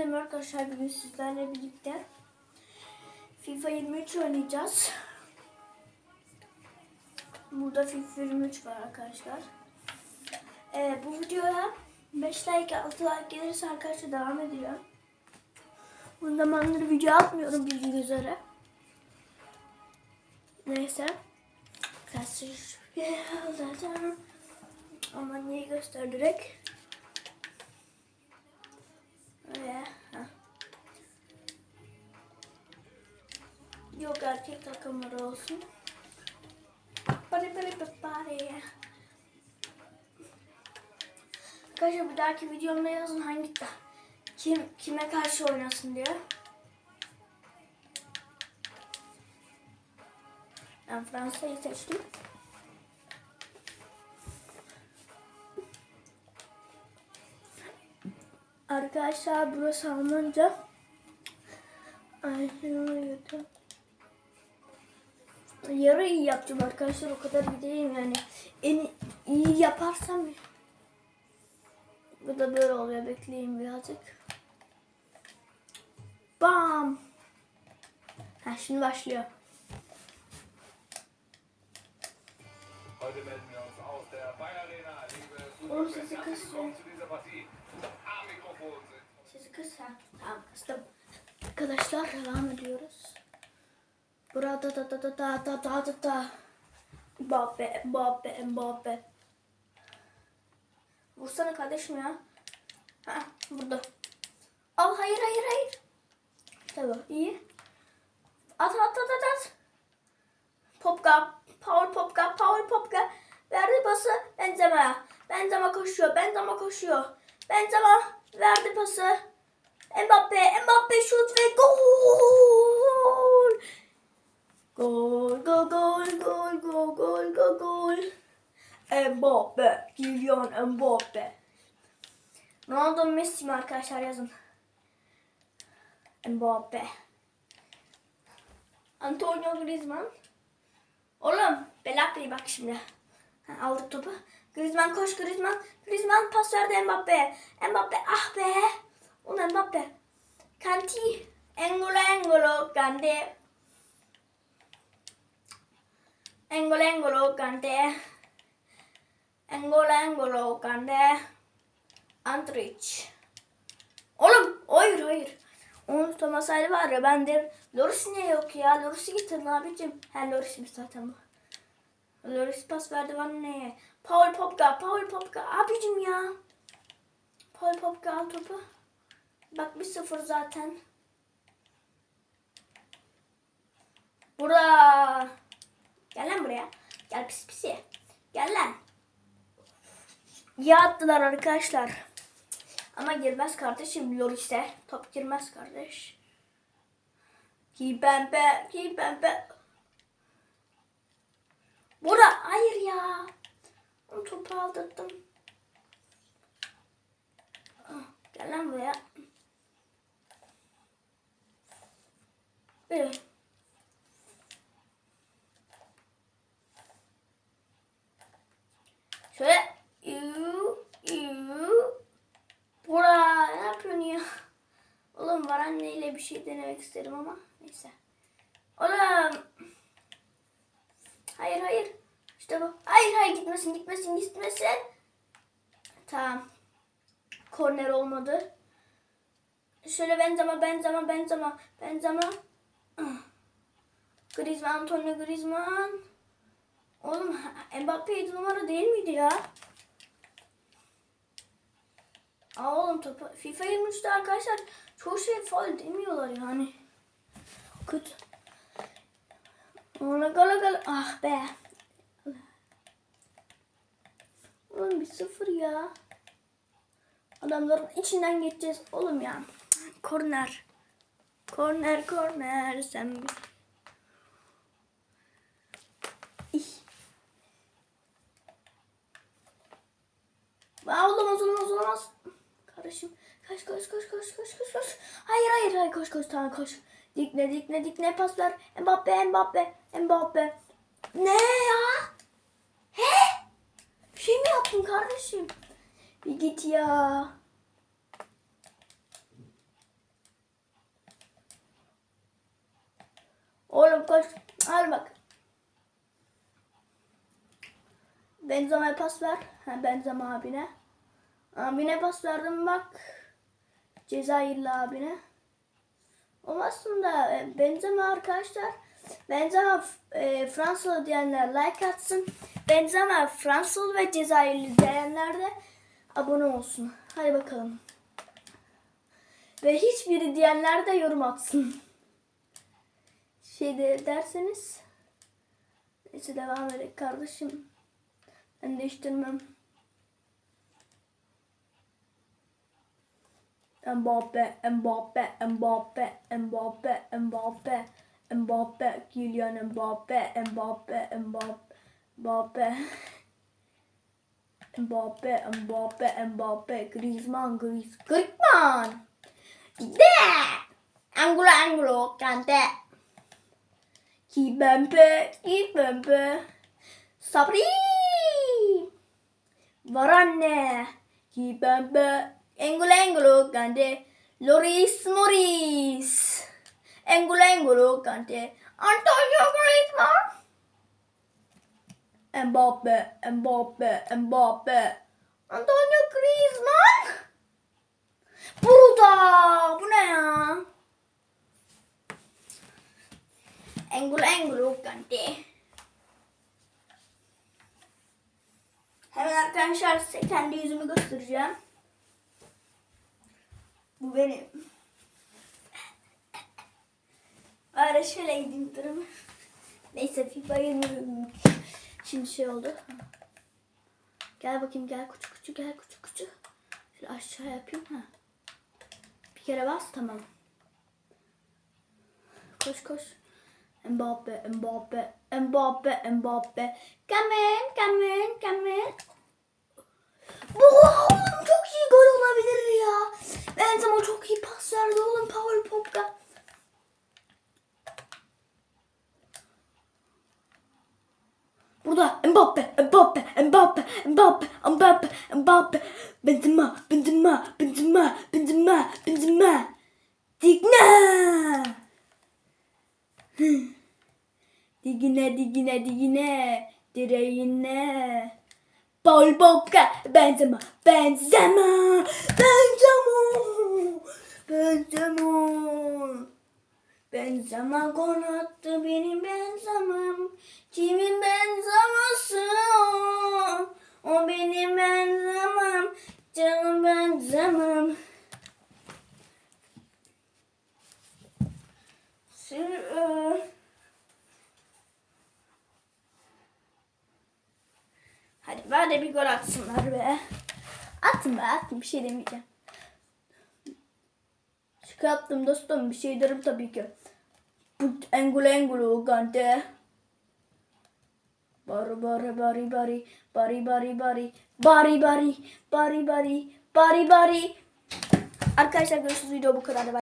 Merhaba arkadaşlar bugün sizlerle birlikte FIFA 23 oynayacağız. Burada FIFA 23 var arkadaşlar. Ee, bu videoya 5 like 6 like gelirse arkadaşlar devam ediyor. Bu zamanları video atmıyorum bildiğiniz üzere. Neyse. Klassik zaten ama niye göster Öyle. heh. Yok erkek takımları olsun. Bari bari bari. Arkadaşlar bir dahaki videomda yazın hangi kim kime karşı oynasın diye. Ben Fransa'yı seçtim. Arkadaşlar burası Almanca. Yarı iyi yapacağım arkadaşlar o kadar iyi değilim yani. En iyi yaparsam bu da böyle oluyor bekleyin birazcık. Bam. Ha şimdi başlıyor. Heute melden wir uns aus der Bayer Arena. Liebe Oh, Fußballfans, herzlich willkommen zu dieser Partie. Am Mikrofon sind Siz kısa. Tamam kıstım. Arkadaşlar devam ediyoruz. Burada da da da da da da da da. Mbappe, Mbappe, Mbappe. Vursana kardeşim ya. Ha, burada. Al hayır hayır hayır. Bu iyi. At at at at at. Popka, power popka, power popka. Verdi pası Benzema. Benzema koşuyor, Benzema koşuyor. Benzema verdi pası. Mbappe, Mbappe şut ve gol. Gol, gol, gol, gol, gol, gol, gol, gol. Mbappe, Kylian Mbappe. Ronaldo Messi mi arkadaşlar yazın. Mbappe. Antonio Griezmann. Oğlum Belakri bak şimdi. Ha, aldık topu. Griezmann koş Griezmann. Griezmann pas verdi Mbappe. Mbappe ah be. Ulan Mbappe. Kanti. Engolo Engolo Kante. Engolo Engolo Kante. Engolo Engolo Kante. Antric. Oğlum hayır hayır. Onu tutamasaydı var ya ben de Loris niye yok ya? Loris'i getirin abicim. Ha Loris'miş zaten bu. Loris pas verdi bana ne? Paul Popka, Paul Popka. Abicim ya. Paul Popka al topu. Bak bir sıfır zaten. Bura. Gel lan buraya. Gel pis pisi. Gel lan. Ya attılar arkadaşlar. Ama girmez kardeşim Loris'e. Top girmez kardeş. Ki pembe, ki pembe. Bura hayır ya. Onu topu aldırdım. Ah, Gel lan buraya. Evet. Şöyle. Yu, yu. Bura ne yapıyorsun ya? Oğlum var anneyle bir şey denemek isterim ama neyse. Oğlum. Hayır hayır. İşte bu. Hayır hayır gitmesin gitmesin gitmesin. Tamam. Korner olmadı. Şöyle Benzema Benzema Benzema Benzema. Griezmann Antonio Griezmann. Oğlum Mbappe 7 numara değil miydi ya? Aa oğlum topu. FIFA 23'te arkadaşlar çoğu şey faul demiyorlar yani. Kötü. Ola gala gala. Ah be. Oğlum bir sıfır ya. Adamların içinden geçeceğiz oğlum ya. Korner. Korner korner sen bir. Aa, olamaz olamaz olamaz. Kardeşim koş koş koş koş koş koş koş. Hayır hayır hayır koş koş tamam koş. Dikne dikne dikne paslar. Mbappe Mbappe Mbappe. Ne ya? He? Bir şey mi yaptın kardeşim? Bir git ya. Oğlum koş. Al bak. Benzema'ya pas ver. Ha, Benzema abine. Abine pas verdim bak. Cezayirli abine. O aslında e, Benzema arkadaşlar. Benzema e, Fransalı diyenler like atsın. Benzema Fransalı ve Cezayirli diyenler de abone olsun. Hadi bakalım. Ve hiçbiri diyenler de yorum atsın. Şey de derseniz. Neyse devam edelim kardeşim. Ben değiştirmem. Mbappe, Mbappe, Mbappe, Mbappe, Mbappe, Mbappe, Kylian Mbappe, Mbappe, Mbappe, Mbappe, Mbappe, Mbappe, Mbappe, Griezmann, Griez, Griezmann. De! Angulo, Angulo, Kante. Kibembe, Kibembe. Sabri! Varane. Kibembe. Angulo, Angulo, Kante. Loris Morris. Angulo, Angulo, Kante. Antonio Griezmann. Mbappe, Mbappe, Mbappe. Antonio Griezmann. Burada. Bu ne ya? Angulo Angulo Kante. Hemen arkadaşlar size kendi yüzümü göstereceğim. Bu benim. Ara şöyle gideyim durum. Neyse FIFA 20 Şimdi şey oldu. Gel bakayım gel kuçu kuçu gel kuçu kuçu. Şöyle aşağı yapayım ha. Bir kere bas tamam. Koş koş. Mbappe, Mbappe, Mbappe, Mbappe. Come in, come in, come in. Bu oğlum çok iyi gol olabilir ya. Benzema çok iyi pas verdi oğlum Paul Pogba. Burada Mbappe, Mbappe, Mbappe, Mbappe, Mbappe, Mbappe, Benzema, Benzema, Benzema, Benzema, Benzema. Digna. Digine, digine, digine, direğine. Paul Pogba, Benzema, Benzema, Benzema, Benzema. Benzema gol attı benim benzemem. Kimin benzeması o? O benim benzemem. Canım benzemem. Sür- Hadi ver de bir gol atsınlar be. Atın be atın bir şey demeyeceğim. Şaka yaptım dostum bir şey derim tabii ki. Bu engulu engulu gante. Bari bari bari bari bari bari bari bari bari bari bari bari bari. Arkadaşlar görüşürüz. Video bu kadar.